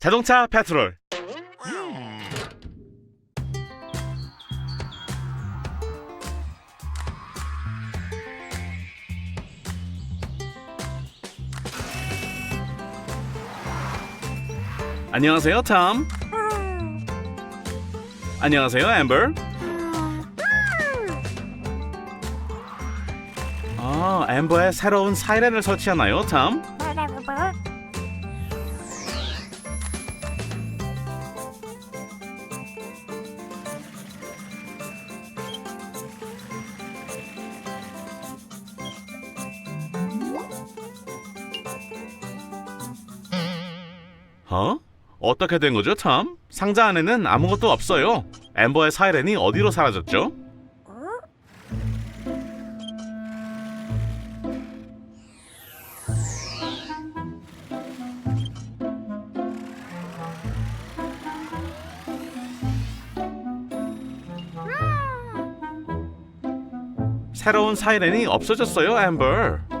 자동차 페트롤. 안녕하세요 톰 안녕하세요 앰버. 아 앰버에 새로운 사이렌을 설치하나요 톰? 어? 어떻게 된 거죠, 톰? 상자 안에는 아무것도 없어요. 엠버의 사이렌이 어디로 사라졌죠? 새로운 사이렌이 없어졌어요, 엠버.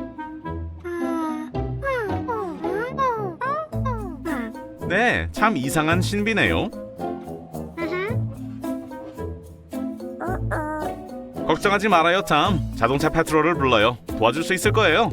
네, 참 이상한 신비네요. 걱정하지 말아요, 탐. 자동차 페트롤을 불러요. 도와줄 수 있을 거예요.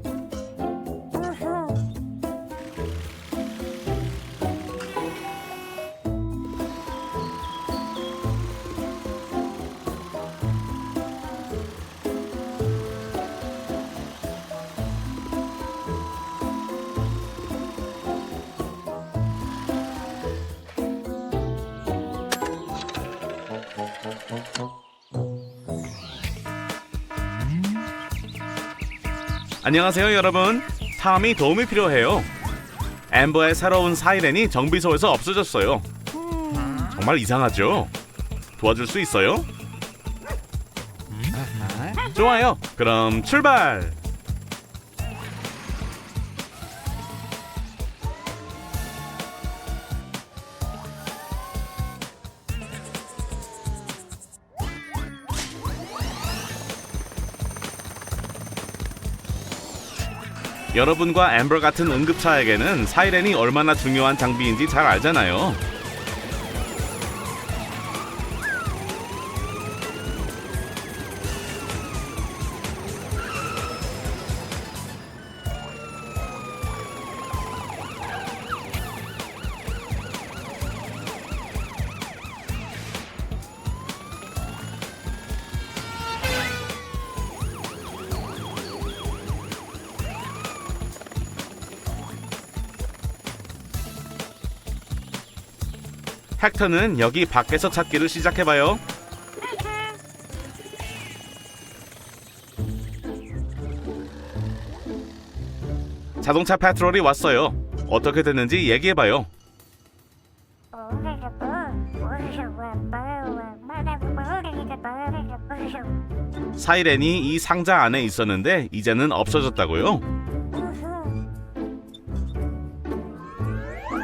안녕하세요, 여러분. 탐이 도움이 필요해요. 엠버의 새로운 사이렌이 정비소에서 없어졌어요. 정말 이상하죠? 도와줄 수 있어요? 좋아요. 그럼 출발. 여러분과 엠버 같은 응급차에게는 사이렌이 얼마나 중요한 장비인지 잘 알잖아요. 헥터는 여기 밖에서 찾기를 시작해봐요. 자동차 페트롤이 왔어요. 어떻게 됐는지 얘기해봐요. 사이렌이 이 상자 안에 있었는데 이제는 없어졌다고요?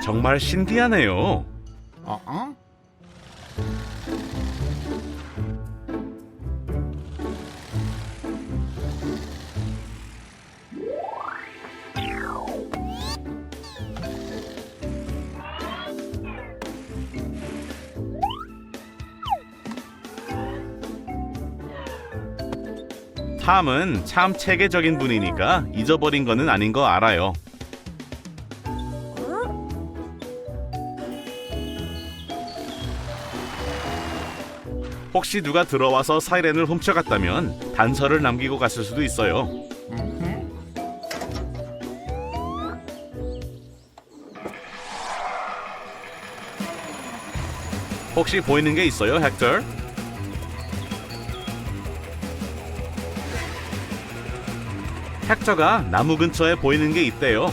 정말 신기하네요. 어? 탐은 참 체계적인 분이니까 잊어버린 거는 아닌 거 알아요. 혹시 누가 들어와서 사이렌을 훔쳐갔다면 단서를 남기고 갔을 수도 있어요. 혹시 보이는 게 있어요, 헥터? 헥터가 나무 근처에 보이는 게 있대요.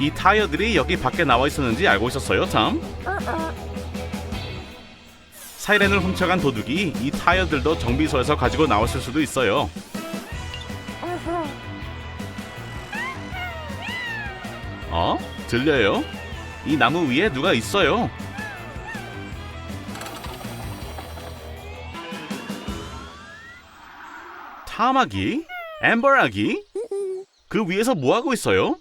이 타이어들이 여기 밖에 나와 있었는지 알고 있었어요, 참? 사이렌을 훔쳐간 도둑이 이 타이어들도 정비소에서 가지고 나왔을 수도 있어요. 어? 들려요? 이 나무 위에 누가 있어요. 탐아기? 엠버아기? 그 위에서 뭐 하고 있어요?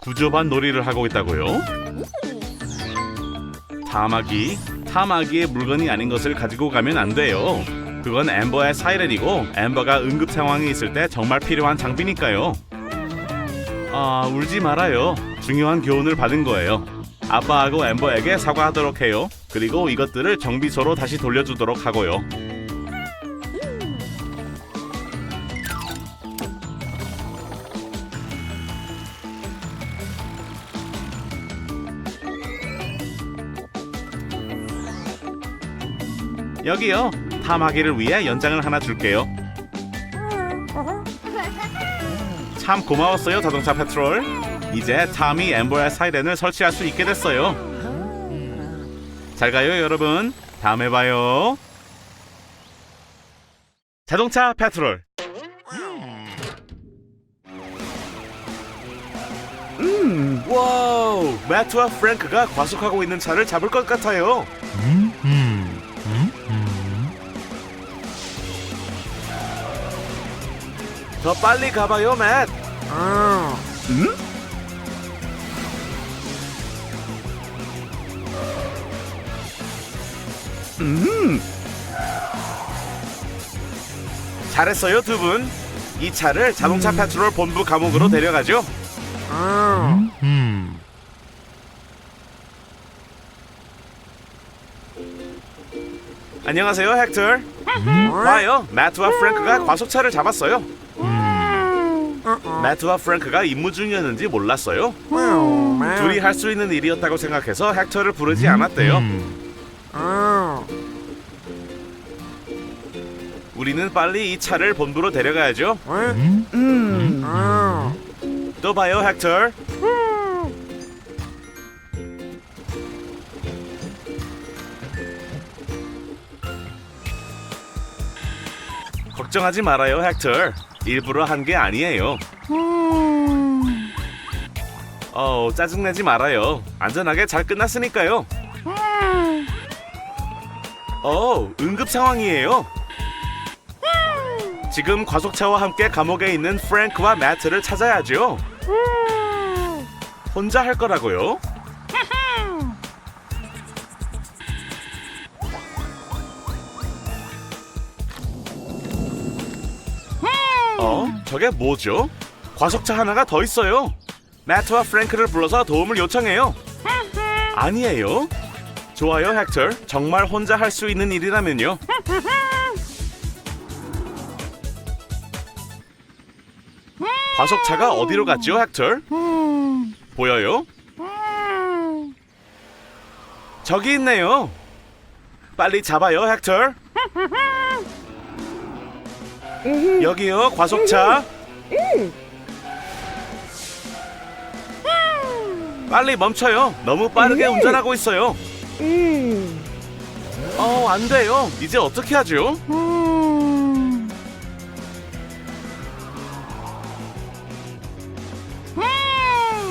구조반 놀이를 하고 있다고요? 탐아기, 탐아기의 물건이 아닌 것을 가지고 가면 안 돼요. 그건 엠버의 사이렌이고 엠버가 응급 상황이 있을 때 정말 필요한 장비니까요. 아, 울지 말아요. 중요한 교훈을 받은 거예요. 아빠하고 엠버에게 사과하도록 해요. 그리고 이것들을 정비소로 다시 돌려주도록 하고요. 여기요. 탐하기를 위해 연장을 하나 줄게요. 참 고마웠어요, 자동차 페트롤. 이제 탐이 엠버의 사이렌을 설치할 수 있게 됐어요. 잘 가요, 여러분. 다음에 봐요. 자동차 페트롤. 음, 와우. 매트와 프랭크가 과속하고 있는 차를 잡을 것 같아요. 더 빨리 가봐요, 맷. 음? 음. 잘했어요, 두 분. 이 차를 자동차 페트롤 본부 감옥으로 데려가죠. 안녕하세요, 헥터. 봐요, 매트와 프랭크가 과속차를 잡았어요. 매트와 프랭크가 임무 중이었는지 몰랐어요. 둘이 할 수 있는 일이었다고 생각해서 헥터를 부르지 않았대요. 우리는 빨리 이 차를 본부로 데려가야죠. 또 봐요, 헥터. 걱정하지 말아요, 헥터. 일부러 한 게 아니에요. 어, 짜증내지 말아요. 안전하게 잘 끝났으니까요. 어, 응급 상황이에요. 지금 과속차와 함께 감옥에 있는 프랭크와 매트를 찾아야죠. 혼자 할 거라고요? 저게 뭐죠? 과속차 하나가 더 있어요. 매트와 프랭크를 불러서 도움을 요청해요. 아니에요. 좋아요, 헥터. 정말 혼자 할 수 있는 일이라면요. 과속차가 어디로 갔죠, 헥터? 보여요? 저기 있네요. 빨리 잡아요, 헥터. 여기요, 과속차. 빨리 멈춰요. 너무 빠르게 운전하고 있어요. 어, 안 돼요. 이제 어떻게 하죠?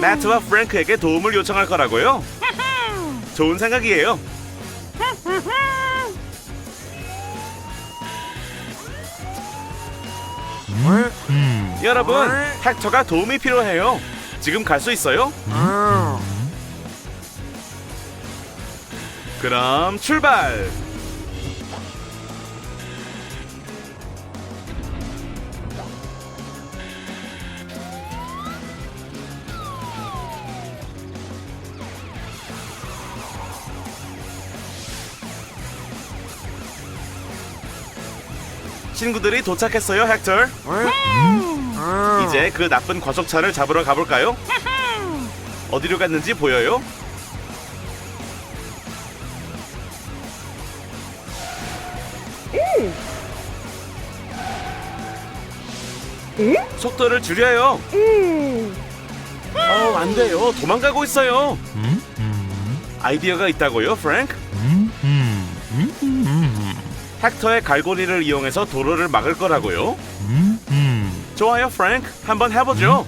매트와 프랭크에게 도움을 요청할 거라고요? 좋은 생각이에요. 여러분, 헥터가 도움이 필요해요. 지금 갈 수 있어요? 그럼 출발! 친구들이 도착했어요, 헥터. 이제 그 나쁜 과속차를 잡으러 가볼까요? 어디로 갔는지 보여요? 속도를 줄여요. 어, 안 돼요. 도망가고 있어요. 아이디어가 있다고요, 프랭크? 헥터의 갈고리를 이용해서 도로를 막을 거라고요? 좋아요, 프랭크. 한번 해보죠.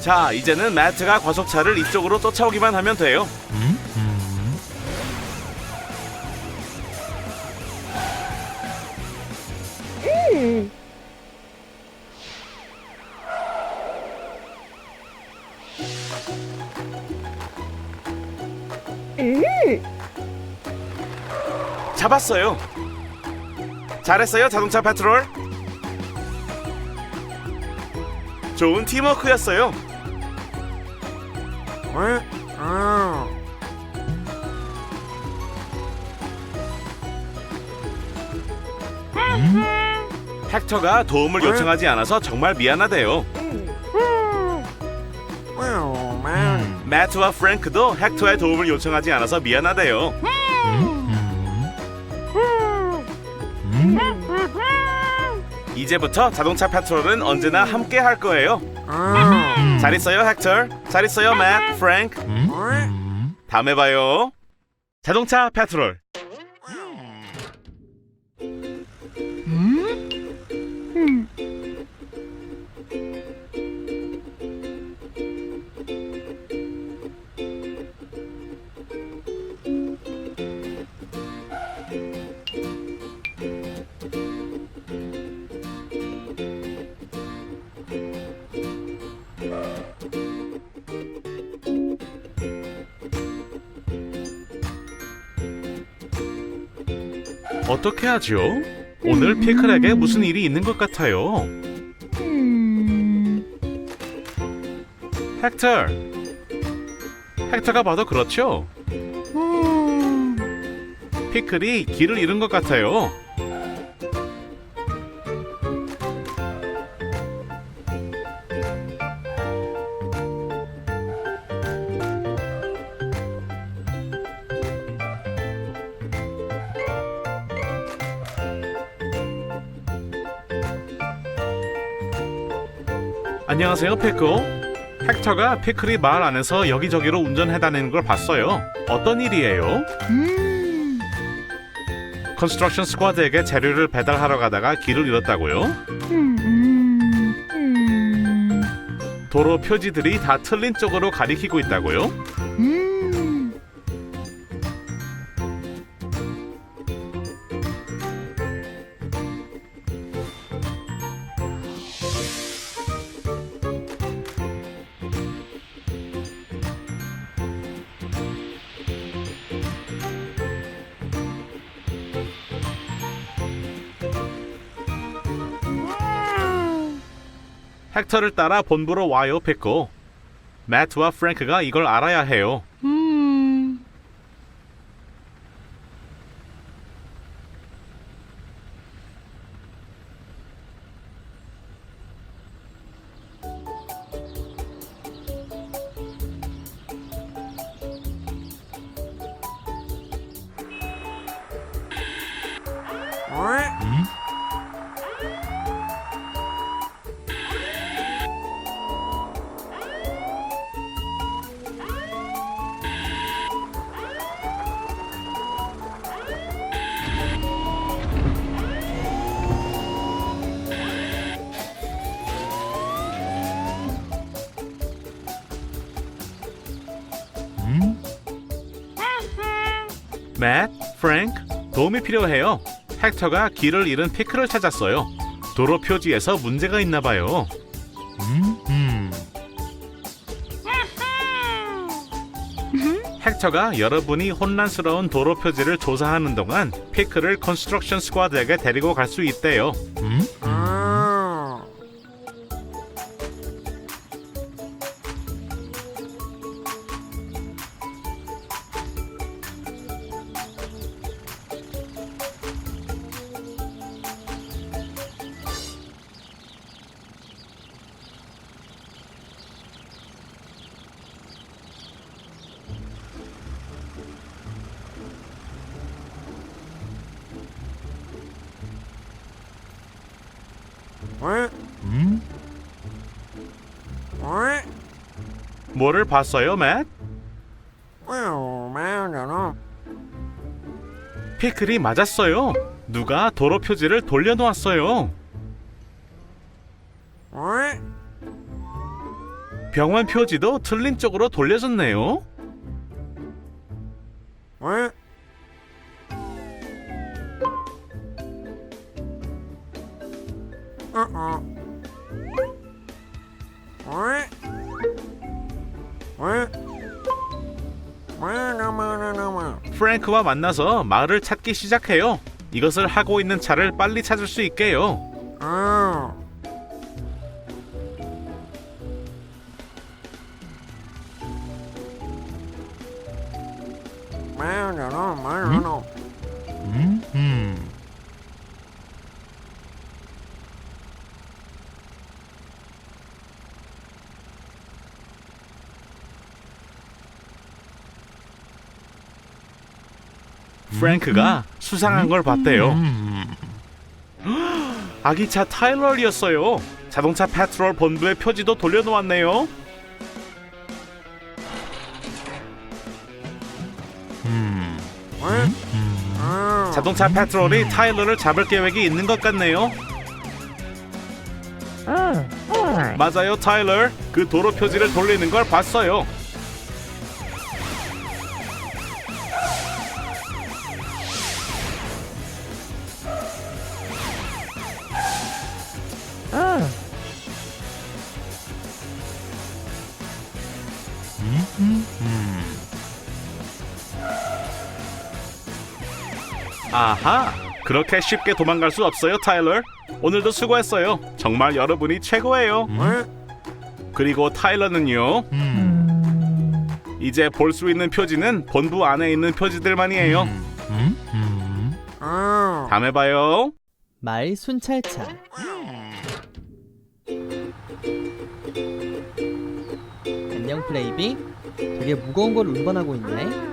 자, 이제는 매트가 과속차를 이쪽으로 쫓아오기만 하면 돼요. 잡았어요. 잘했어요, 자동차 파트롤. 좋은 팀워크였어요. 헥터가 도움을 요청하지 않아서 정말 미안하대요. 매트와 프랭크도 헥터의 도움을 요청하지 않아서 미안하대요. 이제부터 자동차 파트롤은 언제나 함께 할 거예요. 잘 있어요, 헥터. 잘 있어요, 매트, 프랭크. 다음에 봐요. 자동차 파트롤. 어떻게 하죠? 오늘 피클에게 무슨 일이 있는 것 같아요. 헥터. 헥터가 봐도 그렇죠? 피클이 길을 잃은 것 같아요. 안녕하세요, 피클. 헥터가 피클이 말 안에서 여기저기로 운전해 다니는 걸 봤어요. 어떤 일이에요? 컨스트럭션 스쿼드에게 재료를 배달하러 가다가 길을 잃었다고요? 도로 표지들이 다 틀린 쪽으로 가리키고 있다고요? 헥터를 따라 본부로 와요, 피클. 매트와 프랭크가 이걸 알아야 해요. 맷, 프랭크, 도움이 필요해요. 헥터가 길을 잃은 피클을 찾았어요. 도로 표지에서 문제가 있나 봐요. 헥터가 여러분이 혼란스러운 도로 표지를 조사하는 동안 피클을 컨스트럭션 스쿼드에게 데리고 갈 수 있대요. 뭐를 봤어요, 맷? 피클이 맞았어요. 누가 도로 표지를 돌려놓았어요. 병원 표지도 틀린 쪽으로 돌려졌네요. 프랭크와 만나서 마을을 찾기 시작해요. 이것을 하고 있는 차를 빨리 찾을 수 있게요. 프랭크가 수상한 걸 봤대요. 아기차 타일러리였어요. 자동차 페트롤 본부의 표지도 돌려놓았네요. 자동차 페트롤이 타일러를 잡을 계획이 있는 것 같네요. 맞아요, 타일러. 그 도로 표지를 돌리는 걸 봤어요. 아하, 그렇게 쉽게 도망갈 수 없어요, 타일러. 오늘도 수고했어요. 정말 여러분이 최고예요. 그리고 타일러는요. 이제 볼 수 있는 표지는 본부 안에 있는 표지들만이에요. Oh. 다음에 봐요. 말 순찰차 안녕 플레이비 되게 무거운 걸 운반하고 있네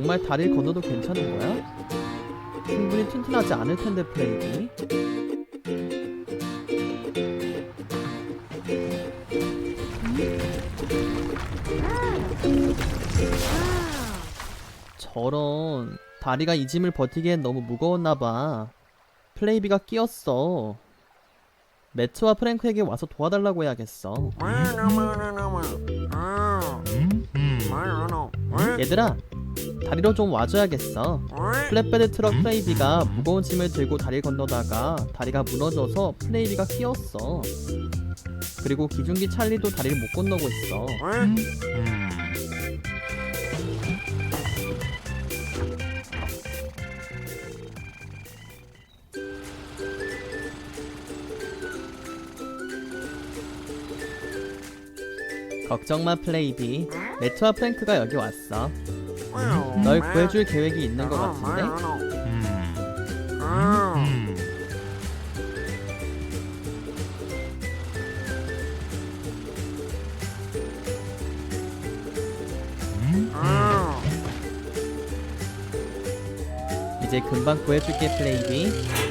정말 다리를 건너도 괜찮은 거야? 충분히 튼튼하지 않을 텐데 플레이비 저런 다리가 이 짐을 버티기엔 너무 무거웠나 봐. 플레이비가 끼었어. 매트와 프랭크에게 와서 도와달라고 해야겠어. 얘들아, 다리로 좀 와줘야겠어. 플랫베드 트럭 플레이비가 무거운 짐을 들고 다리를 건너다가 다리가 무너져서 플레이비가 끼었어. 그리고 기중기 찰리도 다리를 못 건너고 있어. 걱정 마 플레이비. 매트와 프랭크가 여기 왔어. Well, 널. 구해줄 계획이 있는 것 같은데? Oh. Oh. 이제 금방 구해줄게 플레이비.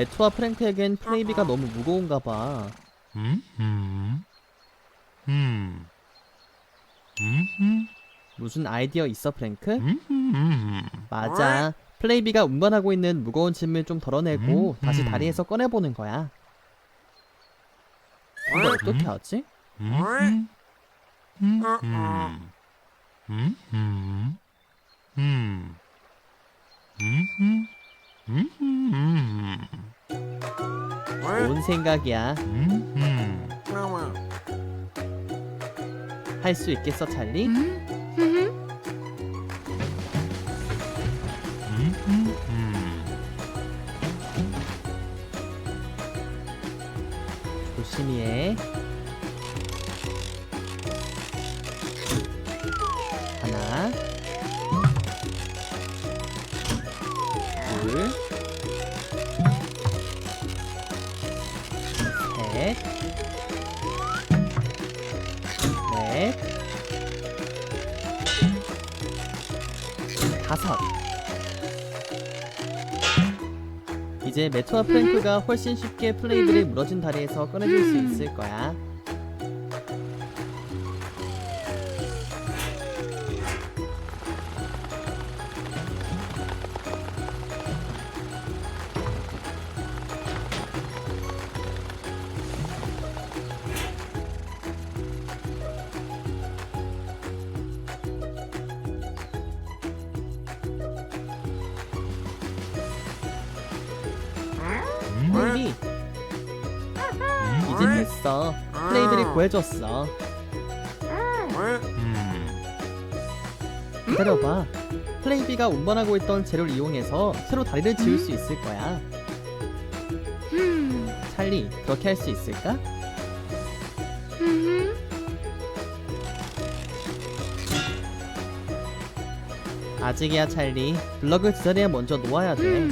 매트와 프랭크에겐 플레이비가 너무 무거운가 봐. 무슨 아이디어 있어 프랭크? 맞아. 플레이비가 운반하고 있는 무거운 짐을 좀 덜어내고 다시 다리에서 꺼내보는 거야. 근데 어떻게 하지? Uh-uh. 좋은 생각이야. No, no. 할수 있겠어 찰리? 조심히 해. 다섯. 이제 매트와 프랭크가 훨씬 쉽게 플레이비를 무너진 다리에서 꺼내줄 수 있을 거야. 이제 됐어. 플레이비를 구해줬어. 기다려봐. 플레이비가 운반하고 있던 재료를 이용해서 새로 다리를 지을 수 있을 거야. 찰리, 그렇게 할 수 있을까? 아직이야, 찰리. 블럭을 제자리에 먼저 놓아야 돼.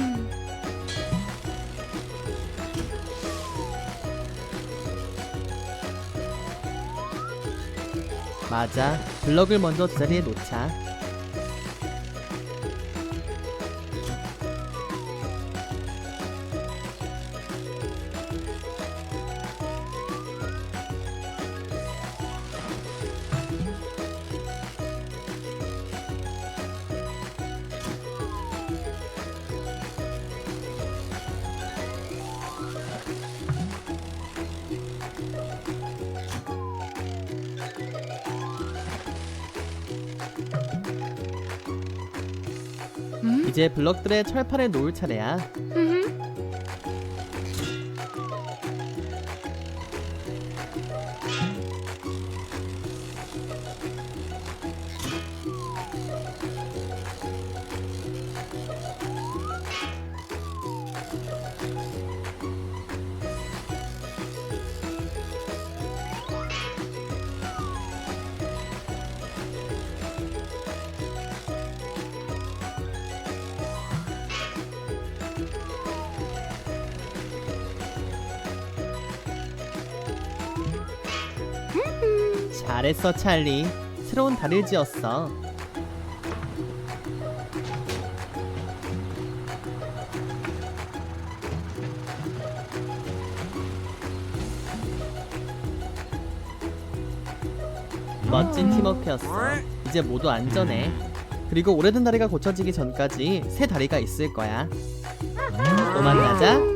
맞아. 블럭을 먼저 제자리에 놓자. 블럭들의 철판에 놓을 차례야. 잘했어, 찰리. 새로운 다리를 지었어. 멋진 팀워크였어. 이제 모두 안전해. 그리고 오래된 다리가 고쳐지기 전까지 새 다리가 있을 거야. 또 만나자.